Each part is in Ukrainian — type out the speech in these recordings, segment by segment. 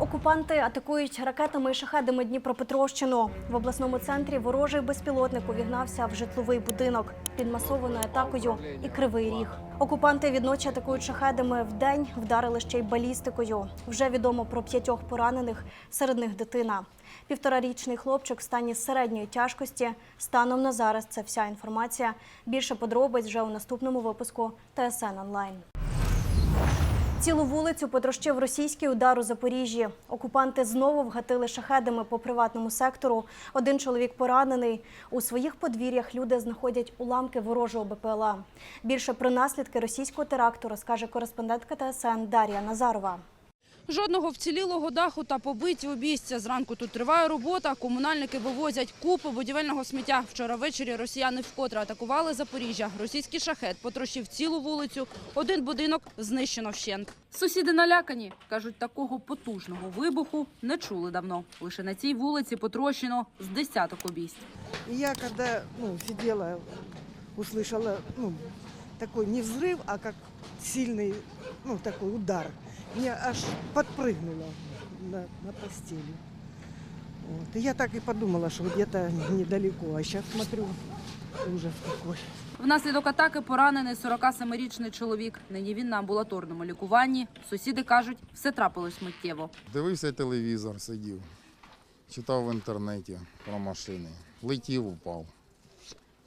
Окупанти атакують ракетами і шахедами Дніпропетровщину. В обласному центрі ворожий безпілотник увігнався в житловий будинок під масованою атакою і кривий ріг. Окупанти відночі атакують шахедами вдень, вдарили ще й балістикою. Вже відомо про п'ятьох поранених, серед них дитина. Півторарічний хлопчик в стані середньої тяжкості. Станом на зараз це вся інформація. Більше подробиць вже у наступному випуску ТСН онлайн. Цілу вулицю потрощив російський удар у Запоріжжі. Окупанти знову вгатили шахедами по приватному сектору. Один чоловік поранений. У своїх подвір'ях люди знаходять уламки ворожого БПЛА. Більше про наслідки російського теракту розкаже кореспондентка ТСН Дар'я Назарова. Жодного вцілілого даху та побиті обійстя. Зранку тут триває робота. Комунальники вивозять купи будівельного сміття. Вчора ввечері росіяни вкотре атакували Запоріжжя. Російський шахет потрощив цілу вулицю. Один будинок знищено вщент. Сусіди налякані. Кажуть, такого потужного вибуху не чули давно. Лише на цій вулиці потрощено з десяток обійсть. И я когда ну, сидела, услышала ну, такой не взрыв, а как сильный ну, такой удар. Меня аж подпрыгнуло на, на постели. Вот. И я так и подумала, что где-то недалеко. А сейчас смотрю, ужас какой. Внаслідок атаки поранений 47-річний чоловік. Нині він на амбулаторному лікуванні. Сусіди кажуть, все трапилось миттєво. Дивився телевізор, сидів, читав в інтернеті про машини. Летів, упав.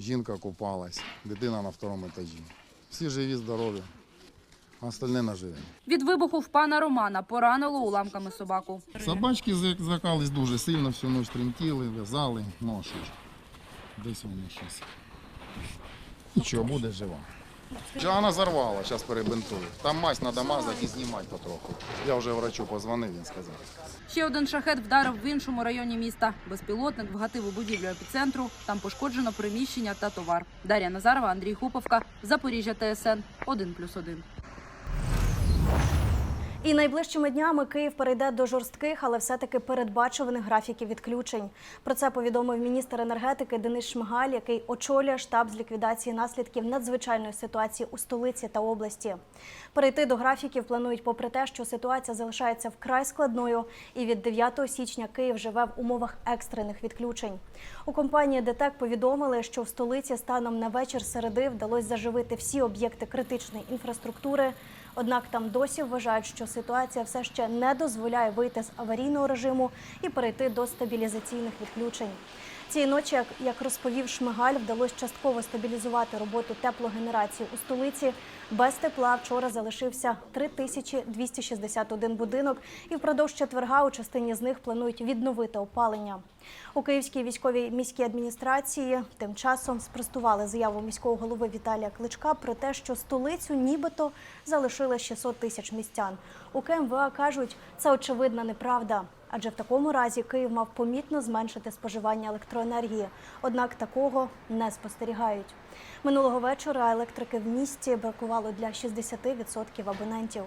Жінка купалась, дитина на второму етажі. Всі живі, здорові, остальне наживі. Від вибуху в пана Романа поранило уламками собаку. Собачки злякались дуже сильно, всю ніч тремтіли, в'язали, ну а що ж. Десь вони щось. Нічого, буде жива. Що вона зарвала, зараз перебинтую. Там мазь треба мазати і знімати потроху. Я вже врачу позвонив, він сказав. Ще один шахет вдарив в іншому районі міста. Безпілотник вгатив у будівлю епіцентру. Там пошкоджено приміщення та товар. Дар'я Назарова, Андрій Хуповка, Запоріжжя ТСН 1+,1. І найближчими днями Київ перейде до жорстких, але все-таки передбачуваних графіків відключень. Про це повідомив міністр енергетики Денис Шмигаль, який очолює штаб з ліквідації наслідків надзвичайної ситуації у столиці та області. Перейти до графіків планують, попри те, що ситуація залишається вкрай складною, і від 9 січня Київ живе в умовах екстрених відключень. У компанії ДТЕК повідомили, що в столиці станом на вечір середи вдалося заживити всі об'єкти критичної інфраструктури. Однак там досі вважають, що ситуація все ще не дозволяє вийти з аварійного режиму і перейти до стабілізаційних відключень. Цієї ночі, як, розповів Шмигаль, вдалося частково стабілізувати роботу теплогенерації у столиці. Без тепла вчора залишився 3261 будинок, і впродовж четверга у частині з них планують відновити опалення. У Київській військовій міській адміністрації тим часом спростували заяву міського голови Віталія Кличка про те, що столицю нібито залишили 600 тисяч містян. У КМВА кажуть, це очевидна неправда. Адже в такому разі Київ мав помітно зменшити споживання електроенергії. Однак такого не спостерігають. Минулого вечора електрики в місті бракувало для 60% абонентів.